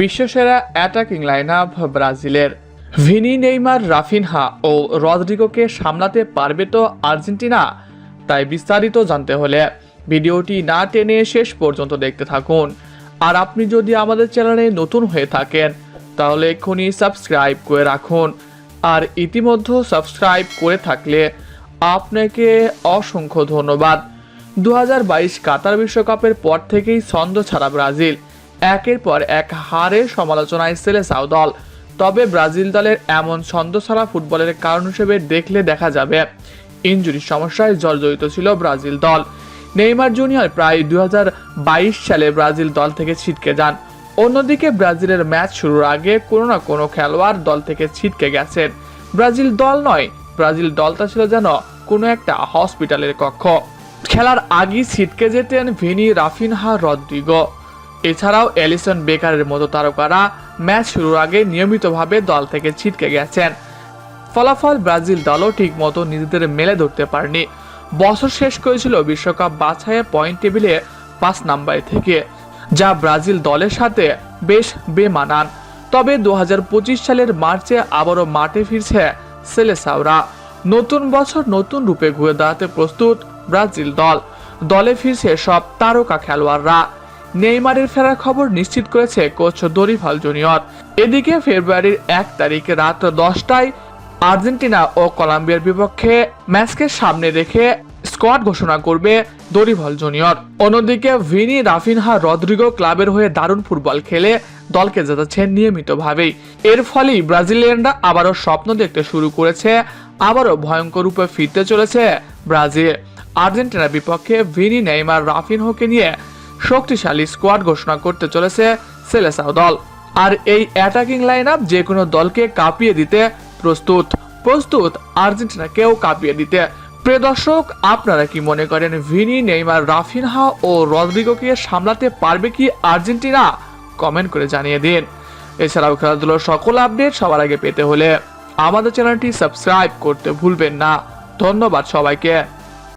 বিশ্বসেরা attacking line up ব্রাজিলের। Vini, Neymar, Raphinha ও রদ্রিগোকে সামলাতে পারবে তো আর্জেন্টিনা? তাই বিস্তারিত জানতে হলে ভিডিওটি না টেনে শেষ পর্যন্ত দেখতে থাকুন। আর আপনি যদি আমাদের চ্যানেলে নতুন হয়ে থাকেন, তাহলে এক্ষুনি সাবস্ক্রাইব করে রাখুন। আর ইতিমধ্যে সাবস্ক্রাইব করে থাকলে আপনাকে অসংখ্য ধন্যবাদ। দু হাজার বাইশ কাতার বিশ্বকাপের পর থেকেই ছন্দ ছাড়া ব্রাজিল একের পর এক হারে সমালোচনায় সেলেসাও দল। তবে ব্রাজিল দলের এমন ছন্দ ছাড়া ফুটবলের কারণ হিসেবে দেখলে দেখা যাবে। ইঞ্জুরির সমস্যায় জর্জরিত ছিল ব্রাজিল দল। নেইমার জুনিয়র প্রায় দু হাজার বাইশ সালে ব্রাজিল দল থেকে ছিটকে যান। অন্যদিকে ব্রাজিলের ম্যাচ শুরুর আগে কোনো না কোনো খেলোয়াড় দল থেকে ছিটকে গেছেন। ব্রাজিল দল নয়, ব্রাজিল দলটা ছিল যেন কোনো একটা হসপিটালের কক্ষ। খেলার আগেই ছিটকে যেতেন ভিনি রাফিনহা রদ্রিগো। এছাড়াও এলিসন বেকারের মতো তারকারা ম্যাচ শুরুর আগে নিয়মিতভাবে দল থেকে ছিটকে গেছেন। ফলাফল ব্রাজিল দলও ঠিকমতো নিজেদের মেলে ধরতে পারেনি। বছর শেষ করেছিল বিশ্বকাপ বাছাইয়ে পয়েন্ট টেবিলে পাঁচ নাম্বারে থেকে, যা ব্রাজিল দলের সাথে বেশ বেমানান। তবে দু হাজার পঁচিশ সালের মার্চে আবারও মাঠে ফিরছে সেলেসাওরা। নতুন বছর নতুন রূপে ঘুরে দাঁড়াতে প্রস্তুত ব্রাজিল দল। দলে ফিরছে সব তারকা খেলোয়াড়রা। নেইমারের ফেরার খবর নিশ্চিত করেছে কোচ দরিভাল জুনিয়র। এদিকে ফেব্রুয়ারির এক তারিখে রাত দশটায় আর্জেন্টিনা ও কলম্বিয়ার বিপক্ষে ম্যাচকে সামনে রেখে স্কোয়াড ঘোষণা করবে দরিভাল জুনিয়র। অন্যদিকে ভিনি রাফিনহা রদ্রিগো ক্লাবের হয়ে দারুণ ফুটবল খেলে দলকে জেতাচ্ছেন নিয়মিতভাবেই। এর ফলেই ব্রাজিলিয়ানরা আবারও স্বপ্ন দেখতে শুরু করেছে, আবারও ভয়ঙ্কর রূপে ফিরতে চলেছে ব্রাজিল। আর্জেন্টিনার বিপক্ষে ভিনি, নেইমার, রাফিনহোকে নিয়ে শক্তিশালী স্কোয়াড ঘোষণা করতে চলেছে সেলেসাও দল। আর এই অ্যাটাকিং লাইন আপ যে কোনো দলকে কাঁপিয়ে দিতে প্রস্তুত। প্রস্তুত আর্জেন্টিনাকেও কাঁপিয়ে দিতে। প্রিয় দর্শক, আপনারা কি মনে করেন ভিনি, নেইমার, রাফিনহা ও রদ্রিগোকে সামলাতে পারবে কি আর্জেন্টিনা? কমেন্ট করে জানিয়ে দিন। এছাড়াও খেলাধুলোর সকল আপডেট সবার আগে পেতে হলে আমাদের চ্যানেলটি সাবস্ক্রাইব করতে ভুলবেন না। ধন্যবাদ সবাইকে।